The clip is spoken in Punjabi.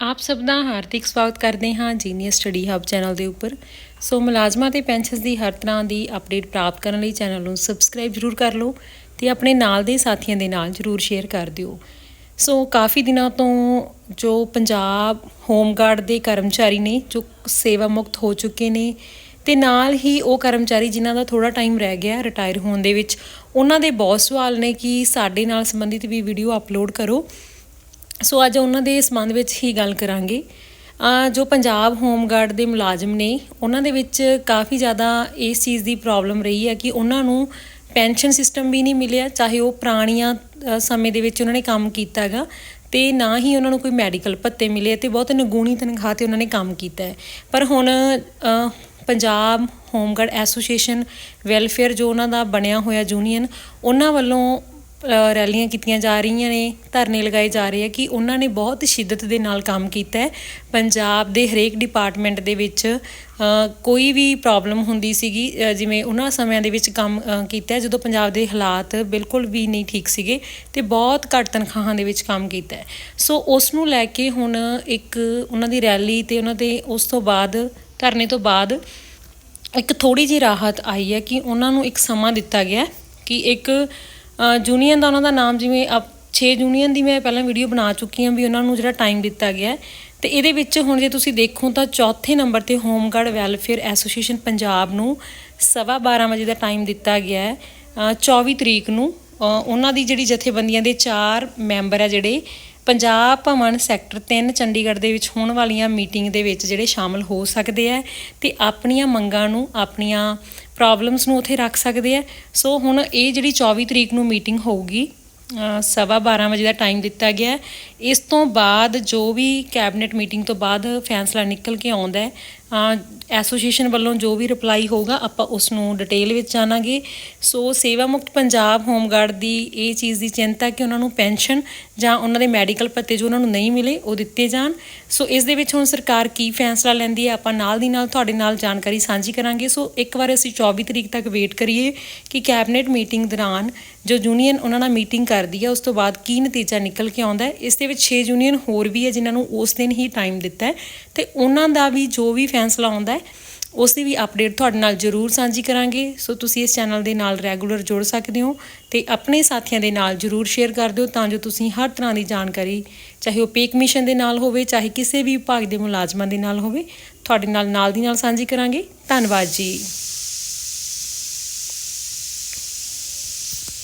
ਆਪ ਸਭ ਦਾ ਹਾਰਦਿਕ ਸਵਾਗਤ ਕਰਦੇ ਹਾਂ ਜੀਨੀਅਸ ਸਟੱਡੀ ਹੱਬ ਚੈਨਲ ਦੇ ਉੱਪਰ। ਸੋ ਮੁਲਾਜ਼ਮਾਂ ਤੇ ਪੈਨਸ਼ਨਸ ਦੀ ਹਰ ਤਰ੍ਹਾਂ ਦੀ ਅਪਡੇਟ ਪ੍ਰਾਪਤ ਕਰਨ ਲਈ ਚੈਨਲ ਨੂੰ ਸਬਸਕ੍ਰਾਈਬ ਜ਼ਰੂਰ ਕਰ ਲਓ ਤੇ ਆਪਣੇ ਨਾਲ ਦੇ ਸਾਥੀਆਂ ਦੇ ਨਾਲ ਜ਼ਰੂਰ ਸ਼ੇਅਰ ਕਰ ਦਿਓ। ਸੋ ਕਾਫੀ ਦਿਨਾਂ ਤੋਂ ਜੋ ਪੰਜਾਬ ਹੋਮਗਾਰਡ ਦੇ ਕਰਮਚਾਰੀ ਨੇ, ਜੋ ਸੇਵਾ ਮੁਕਤ ਹੋ ਚੁੱਕੇ ਨੇ ਤੇ ਨਾਲ ਹੀ ਉਹ ਕਰਮਚਾਰੀ ਜਿਨ੍ਹਾਂ ਦਾ ਥੋੜਾ ਟਾਈਮ ਰਹਿ ਗਿਆ ਰਿਟਾਇਰ ਹੋਣ ਦੇ ਵਿੱਚ, ਉਹਨਾਂ ਦੇ ਬਹੁਤ ਸਵਾਲ ਨੇ ਕਿ ਸਾਡੇ ਨਾਲ ਸੰਬੰਧਿਤ ਵੀ ਵੀਡੀਓ ਅਪਲੋਡ ਕਰੋ। ਸੋ ਅੱਜ ਉਹਨਾਂ ਦੇ ਸੰਬੰਧ ਵਿੱਚ ਹੀ ਗੱਲ ਕਰਾਂਗੇ। ਜੋ ਪੰਜਾਬ ਹੋਮਗਾਰਡ ਦੇ ਮੁਲਾਜ਼ਮ ਨੇ, ਉਹਨਾਂ ਦੇ ਵਿੱਚ ਕਾਫੀ ਜ਼ਿਆਦਾ ਇਸ ਚੀਜ਼ ਦੀ ਪ੍ਰੋਬਲਮ ਰਹੀ ਹੈ ਕਿ ਉਹਨਾਂ ਨੂੰ ਪੈਨਸ਼ਨ ਸਿਸਟਮ ਵੀ ਨਹੀਂ ਮਿਲਿਆ, ਚਾਹੇ ਉਹ ਪੁਰਾਣੀਆਂ ਸਮੇਂ ਦੇ ਵਿੱਚ ਉਹਨਾਂ ਨੇ ਕੰਮ ਕੀਤਾ ਹੈਗਾ ਤੇ ਨਾ ਹੀ ਉਹਨਾਂ ਨੂੰ ਕੋਈ ਮੈਡੀਕਲ ਭੱਤੇ ਮਿਲੇ ਤੇ ਬਹੁਤ ਨਿਗੂਣੀ ਤਨਖਾਹ ਤੇ ਉਹਨਾਂ ਨੇ ਕੰਮ ਕੀਤਾ ਹੈ। ਪਰ ਹੁਣ ਪੰਜਾਬ ਹੋਮਗਾਰਡ ਐਸੋਸੀਏਸ਼ਨ ਵੈਲਫੇਅਰ ਜੋ ਉਹਨਾਂ ਦਾ ਬਣਿਆ ਹੋਇਆ ਯੂਨੀਅਨ ਉਹਨਾਂ ਵੱਲੋਂ ਰੈਲੀਆਂ ਕੀਤੀਆਂ ਜਾ ਰਹੀਆਂ ਨੇ, ਧਰਨੇ ਲਗਾਏ ਜਾ ਰਹੇ ਆ ਕਿ ਉਹਨਾਂ ਨੇ ਬਹੁਤ ਸ਼ਿੱਦਤ ਦੇ ਨਾਲ ਕੰਮ ਕੀਤਾ ਹੈ। ਪੰਜਾਬ ਦੇ ਹਰੇਕ ਡਿਪਾਰਟਮੈਂਟ ਦੇ ਵਿੱਚ ਕੋਈ ਵੀ ਪ੍ਰੋਬਲਮ ਹੁੰਦੀ ਸੀਗੀ ਜਿਵੇਂ ਉਹਨਾਂ ਸਮਿਆਂ ਦੇ ਵਿੱਚ ਕੰਮ ਕੀਤਾ ਜਦੋਂ ਪੰਜਾਬ ਦੇ ਹਾਲਾਤ ਬਿਲਕੁਲ ਵੀ ਨਹੀਂ ਠੀਕ ਸੀਗੇ ਤੇ ਬਹੁਤ ਘੱਟ ਤਨਖਾਹਾਂ ਦੇ ਵਿੱਚ ਕੰਮ ਕੀਤਾ ਸੋ ਉਸ ਨੂੰ ਲੈ ਕੇ ਹੁਣ ਇੱਕ ਉਹਨਾਂ ਦੀ ਰੈਲੀ ਤੇ ਉਹਨਾਂ ਦੇ ਉਸ ਤੋਂ ਬਾਅਦ, ਧਰਨੇ ਤੋਂ ਬਾਅਦ ਇੱਕ ਥੋੜੀ ਜਿਹੀ ਰਾਹਤ ਆਈ ਹੈ ਕਿ ਉਹਨਾਂ ਨੂੰ ਇੱਕ ਸਮਾਂ ਦਿੱਤਾ ਗਿਆ ਕਿ ਇੱਕ ਯੂਨੀਅਨ ਦਾ ਉਹਨਾਂ ਦਾ ਨਾਮ ਜਿਵੇਂ 6 ਯੂਨੀਅਨ ਦੀ ਮੈਂ ਪਹਿਲਾਂ ਵੀਡੀਓ ਬਣਾ ਚੁੱਕੀ ਹਾਂ ਵੀ ਉਹਨਾਂ ਨੂੰ ਜਿਹੜਾ ਟਾਈਮ ਦਿੱਤਾ ਗਿਆ ਹੈ। ਤੇ ਇਹਦੇ ਵਿੱਚ ਹੁਣ ਜੇ ਤੁਸੀਂ ਦੇਖੋ ਤਾਂ ਚੌਥੇ ਨੰਬਰ ਤੇ ਹੋਮਗਾਰਡ ਵੈਲਫੇਅਰ ਐਸੋਸੀਏਸ਼ਨ ਪੰਜਾਬ ਨੂੰ ਸਵਾ 12 ਵਜੇ ਦਾ ਟਾਈਮ ਦਿੱਤਾ ਗਿਆ ਹੈ। 24 ਤਰੀਕ ਨੂੰ ਉਹਨਾਂ ਦੀ ਜਿਹੜੀ ਜਥੇਬੰਦੀਆਂ ਦੇ ਚਾਰ ਮੈਂਬਰ ਆ ਜਿਹੜੇ ਪੰਜਾਬ ਭਵਨ ਸੈਕਟਰ 3 ਚੰਡੀਗੜ੍ਹ ਦੇ ਵਿੱਚ ਹੋਣ ਵਾਲੀਆਂ ਮੀਟਿੰਗ ਦੇ ਵਿੱਚ ਜਿਹੜੇ ਸ਼ਾਮਲ ਹੋ ਸਕਦੇ ਆ ਤੇ ਆਪਣੀਆਂ ਮੰਗਾਂ ਨੂੰ, ਆਪਣੀਆਂ ਪ੍ਰੋਬਲਮਸ ਨੂੰ ਉੱਥੇ ਰੱਖ ਸਕਦੇ ਆ। ਸੋ ਹੁਣ ਇਹ ਜਿਹੜੀ 24 ਤਰੀਕ ਨੂੰ ਮੀਟਿੰਗ ਹੋਊਗੀ ਸਵਾ 12 ਵਜੇ ਦਾ ਟਾਈਮ ਦਿੱਤਾ ਗਿਆ ਇਸ ਤੋਂ ਬਾਅਦ ਜੋ ਵੀ ਕੈਬਨਿਟ ਮੀਟਿੰਗ ਤੋਂ ਬਾਅਦ ਫੈਸਲਾ ਨਿਕਲ ਕੇ ਆਉਂਦਾ ਹੈ ਐਸੋਸੀਏਸ਼ਨ ਵੱਲੋਂ ਜੋ ਵੀ ਰਿਪਲਾਈ ਹੋਊਗਾ, ਆਪਾਂ ਉਸ ਨੂੰ ਡਿਟੇਲ ਵਿੱਚ ਜਾਣਾਂਗੇ। ਸੋ ਸੇਵਾ ਮੁਕਤ ਪੰਜਾਬ ਹੋਮਗਾਰਡ ਦੀ ਇਹ ਚੀਜ਼ ਦੀ ਚਿੰਤਾ ਕਿ ਉਹਨਾਂ ਨੂੰ ਪੈਨਸ਼ਨ ਜਾਂ ਉਹਨਾਂ ਦੇ ਮੈਡੀਕਲ ਭੱਤੇ ਜੋ ਉਹਨਾਂ ਨੂੰ ਨਹੀਂ ਮਿਲੇ, ਉਹ ਦਿੱਤੇ ਜਾਣ। ਸੋ ਇਸ ਦੇ ਵਿੱਚ ਹੁਣ ਸਰਕਾਰ ਕੀ ਫੈਸਲਾ ਲੈਂਦੀ ਹੈ, ਆਪਾਂ ਨਾਲ ਦੀ ਨਾਲ ਤੁਹਾਡੇ ਨਾਲ ਜਾਣਕਾਰੀ ਸਾਂਝੀ ਕਰਾਂਗੇ। ਸੋ ਇੱਕ ਵਾਰ ਅਸੀਂ 24 ਤਰੀਕ ਤੱਕ ਵੇਟ ਕਰੀਏ ਕਿ ਕੈਬਨਿਟ ਮੀਟਿੰਗ ਦੌਰਾਨ ਜੋ ਯੂਨੀਅਨ ਉਹਨਾਂ ਨਾਲ ਮੀਟਿੰਗ ਕਰਦੀ ਹੈ, ਉਸ ਤੋਂ ਬਾਅਦ ਕੀ ਨਤੀਜਾ ਨਿਕਲ ਕੇ ਆਉਂਦਾ ਹੈ। ਇਸ ਦੇ ਵਿੱਚ 6 ਯੂਨੀਅਨ ਹੋਰ ਵੀ ਹੈ, ਜਿਨ੍ਹਾਂ ਨੂੰ ਉਸ ਦਿਨ ਹੀ ਟਾਈਮ ਦਿੱਤਾ ਹੈ। ਤੇ ਉਹਨਾਂ ਦਾ ਵੀ ਜੋ ਵੀ ਫੈਸਲਾ ਆਉਂਦਾ ਹੈ ਉਸ ਦੀ ਵੀ ਅਪਡੇਟ ਤੁਹਾਡੇ ਨਾਲ ਜ਼ਰੂਰ ਸਾਂਝੀ ਕਰਾਂਗੇ। ਸੋ ਤੁਸੀਂ ਇਸ ਚੈਨਲ ਦੇ ਨਾਲ ਰੈਗੂਲਰ ਜੁੜ ਸਕਦੇ ਹੋ ਤੇ ਆਪਣੇ ਸਾਥੀਆਂ ਦੇ ਨਾਲ ਜ਼ਰੂਰ ਸ਼ੇਅਰ ਕਰ ਦਿਓ ਤਾਂ ਜੋ ਤੁਸੀਂ ਹਰ ਤਰ੍ਹਾਂ ਦੀ ਜਾਣਕਾਰੀ, ਚਾਹੇ ਉਹ ਪੇ ਕਮਿਸ਼ਨ ਦੇ ਨਾਲ ਹੋਵੇ, ਚਾਹੇ ਕਿਸੇ ਵੀ ਵਿਭਾਗ ਦੇ ਮੁਲਾਜ਼ਮਾਂ ਦੇ ਨਾਲ ਹੋਵੇ, ਤੁਹਾਡੇ ਨਾਲ ਨਾਲ ਦੀ ਨਾਲ ਸਾਂਝੀ ਕਰਾਂਗੇ। ਧੰਨਵਾਦ ਜੀ।